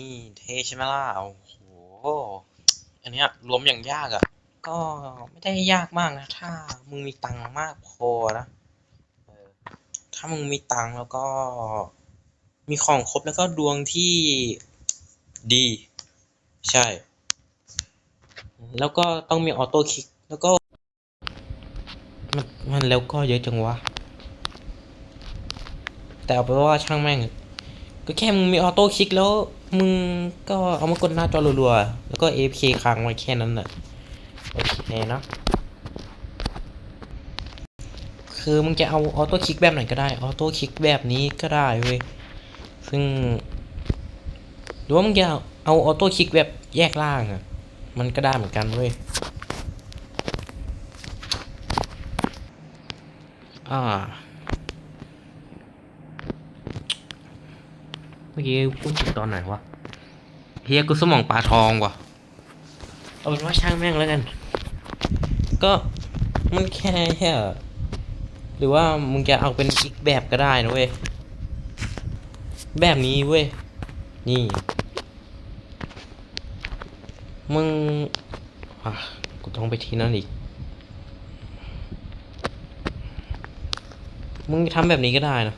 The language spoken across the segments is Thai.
นี่เทใช่ไหมล่ะ โอ้โห อันเนี้ยรวมอย่างยากอะ่ะ ก็ไม่ได้ยากมากนะ ถ้ามึงมีตังค์มากพอนะถ้ามึงมีตังค์แล้วก็ มีของครบแล้วก็ดวงที่ดี ใช่ แล้วก็ต้องมีออโต้คลิก แล้วก็ มันมันแล้วก็เยอะจังวะ แต่เอาไปนว่าช่างแม่ง ก็แค่มึงมีออโต้คลิกแล้ว มึงก็เอามากดหน้าจอรัวๆ แล้วก็ AFK ค้างไว้แค่นั้นน่ะ โอเคนะ คือมึงจะเอาออโต้คลิกแบบไหนก็ได้ ออโต้คลิกแบบนี้ก็ได้เว้ย ซึ่ง หรือว่ามึงจะเอาออโต้คลิกแบบแยกล่างอะ มันก็ได้เหมือนกันเว้ย อ่า เมื่อกี้พูดถึงตอนไหนวะเฮียกูสมองปลาทองว่ะเอาเป็นว่าช่างแม่งแล้วกัน ก็มันแค่แค่หรือว่ามึงจะเอาเป็นอีกแบบก็ได้นะเว้ย แบบนี้เว้ย นี่ มึงอะกูต้องไปที่นั่นอีก มึงทำแบบนี้ก็ได้นะ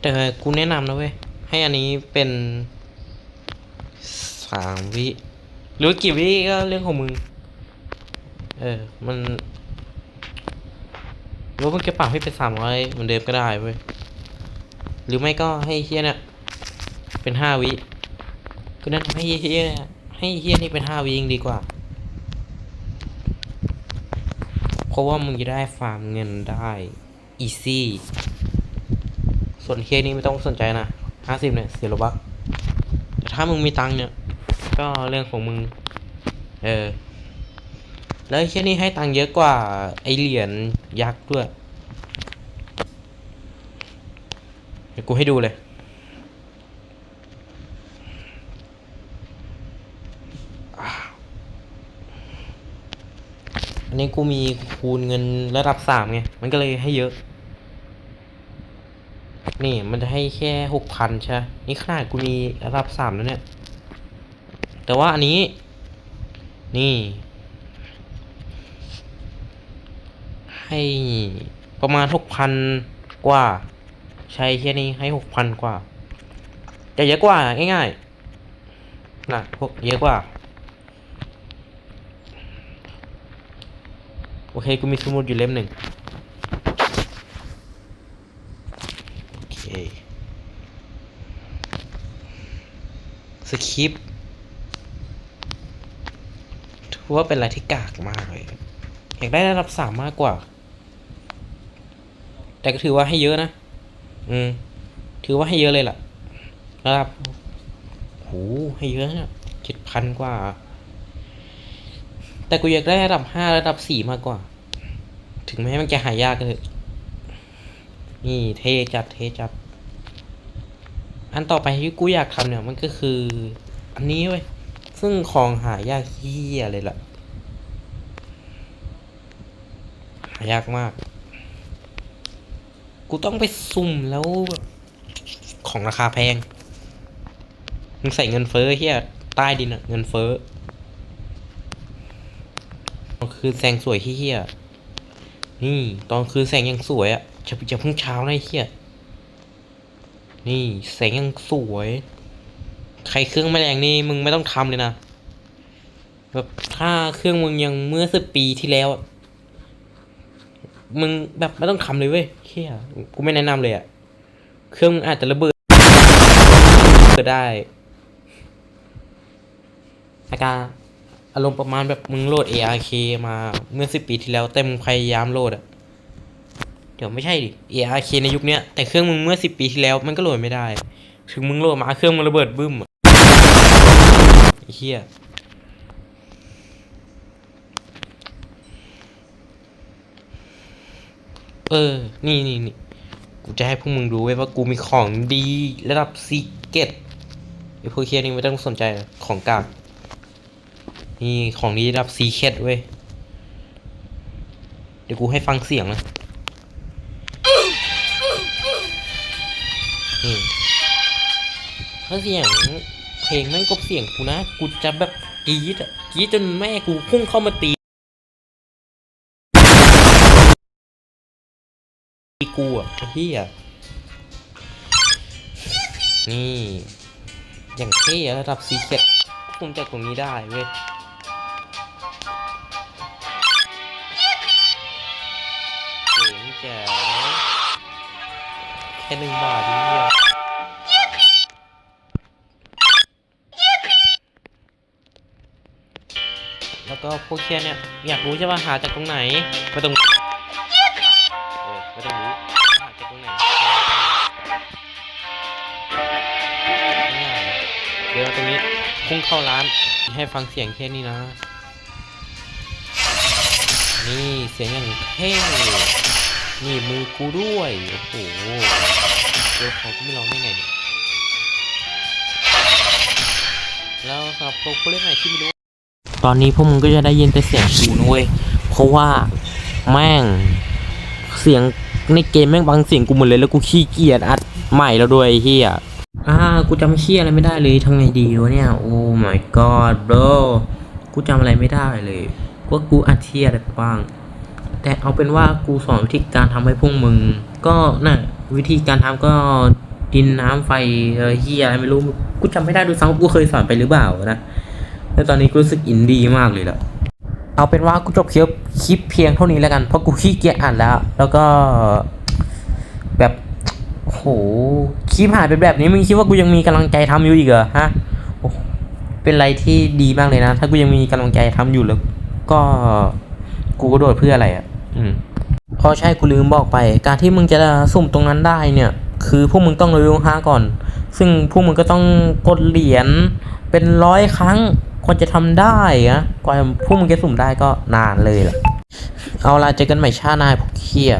แต่กูแนะนำนะเว้ย ให้อันนี้เป็นสามวิ หรือกี่วิก็เรื่องของมึง เออ มันหรือว่ามึงจะปรับให้เป็นสามร้อยเหมือนเดิมก็ได้เว้ย หรือไม่ก็ให้เฮียเนี่ยเป็นห้าวิ ก็นั่นให้เฮียเนี่ยให้เฮียนี่เป็นห้าวิยิงดีกว่า เพราะว่ามึงจะได้ฟาร์มเงินได้อีซี่ ส่วนเฮียนี่ไม่ต้องสนใจนะห้าสิบเนี่ยเสียโลบักแต่ถ้ามึงมีตังค์เนี่ย ก็เรื่องของมึง เออ แล้วไอ้เฮียนี่ให้ตังค์เยอะกว่าไอเหรียญยักษ์ด้วย เดี๋ยวกูให้ดูเลยอันนี้กูมีคูณเงินระดับสามไง มันก็เลยให้เยอะ นี่มันจะให้แค่หกพันใช่ นี่ขนาดกูมีระดับสามแล้วเนี่ย แต่ว่าอันนี้ นี่ ให้ประมาณหกพันกว่า ใช้แค่นี้ให้หกพันกว่าจะเยอะกว่า ง่ายๆนะพวกเยอะกว่า โอเค กูมีสมุดอยู่เล่มหนึ่ง โอเค สคริปต์ถือว่าเป็นอะไรที่กากมากเลย อยากได้ระดับสามมากกว่า แต่ก็ถือว่าให้เยอะนะ อืม ถือว่าให้เยอะเลยล่ะระดับโหให้เยอะนะเจ็ดพันกว่า แต่กูอยากได้ระดับห้าระดับสี่มากกว่า ถึงแม้มันจะหายากก็เถอะ นี่เทจัดเทจัด อันต่อไปที่กูอยากทำเนี่ยมันก็คือ อันนี้เว้ย ซึ่งของหายากเฮียเลยล่ะ หายากมาก กูต้องไปสุ่มแล้วแบบของราคาแพง มึงใส่เงินเฟ้อเฮียใต้ดินอะเงินเฟ้อตอนคืนแสงสวยเฮียนี่ ตอนคืนแสงยังสวยอะ จะจะเพิ่งเช้านะไอ้เฮียนี่แสงยังสวย ใครเครื่องแมลงนี่มึงไม่ต้องทำเลยนะแบบถ้าเครื่องมึงยังเมื่อสิบปีที่แล้ว มึงแบบไม่ต้องทำเลยเว้ยเฮียกูไม่แนะนำเลยอะเครื่องมึงอาจจะระเบิดเกิดได้อาการอารมณ์ประมาณแบบมึงโหลด ARK มาเมื่อสิบปีที่แล้วแต่มึงพยายามโหลดอะ เดี๋ยวไม่ใช่ดิ ARK ในยุคเนี้ยแต่เครื่องมึงเมื่อสิบปีที่แล้วมันก็โหลดไม่ได้ ถึงมึงโหลดมาเครื่องมันระเบิดบึ้มอะไอ้เฮียเออ นี่นี่นี่กูจะให้พวกมึงดูไว้ยว่ากูมีของดีระดับซีเกตไอ้พวกเฮียนี่ไม่ต้องสนใจหรอกของกลางนี่ของนี้รับซีเคดเว้ย เดี๋ยวกูให้ฟังเสียงนะ นี่ถ้าเสียงเพลงแม่งกบเสียงกูนะ กูจะแบบกรี๊ดอะกรี๊ดจนแม่กูพุ่งเข้ามาตีกูอะไอ้เฮียนี่ อย่างเท่ระดับซีเค็ดคุมจากตรงนี้ได้เว้ยเจ๋งแจ๋แค่หนึ่งบาทเดียว แล้วก็พวกเคียเนี่ยอยากรู้ใช่ป่ะหาจากตรงไหนไม่ต้องรู้เออไม่ต้องรู้หาจากตรงไหนง่ยเดี๋ยวตรงนี้พุ่งเข้าร้านให้ฟังเสียงแค่นี้นะ นี่เสียงอย่างเท่นี่มือกูด้วยโอ้โหเดี๋ยวเขาก็ไม่ร้องได้ไงเนี่ยแล้วสำหรับตัวผู้เล่นใหม่ที่ไม่รู้ ตอนนี้พวกมึงก็จะได้ยินแต่เสียงกูนะเว้ยเพราะว่าแม่งเสียงในเกมแม่งบังเสียงกูหมดเลยแล้วกูขี้เกียจอัดใหม่แล้วด้วยเฮียอ่ากูจำเชี่ยอะไรไม่ได้เลยทำไงดีวะเนี่ยโอ้ my god bro กูจำอะไรไม่ได้เลยว่ากูอัดเชี่ยอะไรบ้าง แต่เอาเป็นว่ากูสอนวิธีการทำให้พวกมึง ก็น่ะวิธีการทำก็ดินน้ำไฟเฮียอะไรไม่รู้กูจำไม่ได้ดูซ้ำกูเคยสอนไปหรือเปล่านะ แล้วตอนนี้กูรู้สึกอินดีมากเลยล่ะ เอาเป็นว่ากูจบคลิปคลิปเพียงเท่านี้แล้วกัน เพราะกูขี้เกียจอ่านแล้ว แล้วก็ แบบโอ้โหคลิปหายไปแบบนี้มึงคิดว่ากูยังมีกำลังใจทำอยู่อีกเหรอฮะโอ้เป็นอะไรที่ดีมากเลยนะ ถ้ากูยังมีกำลังใจทำอยู่แล้วก็กูก็โดดเพื่ออะไรอะ อืมพอใช่กูลืมบอกไป การที่มึงจะสุ่มตรงนั้นได้เนี่ย คือพวกมึงต้องเลเวลห้าก่อน ซึ่งพวกมึงก็ต้องกดเหรียญเป็นร้อยครั้ง กว่าจะทำได้อะกว่าพวกมึงจะสุ่มได้ก็นานเลยล่ะ เอาล่ะเจอกันใหม่ชาติหนายพวกเคีย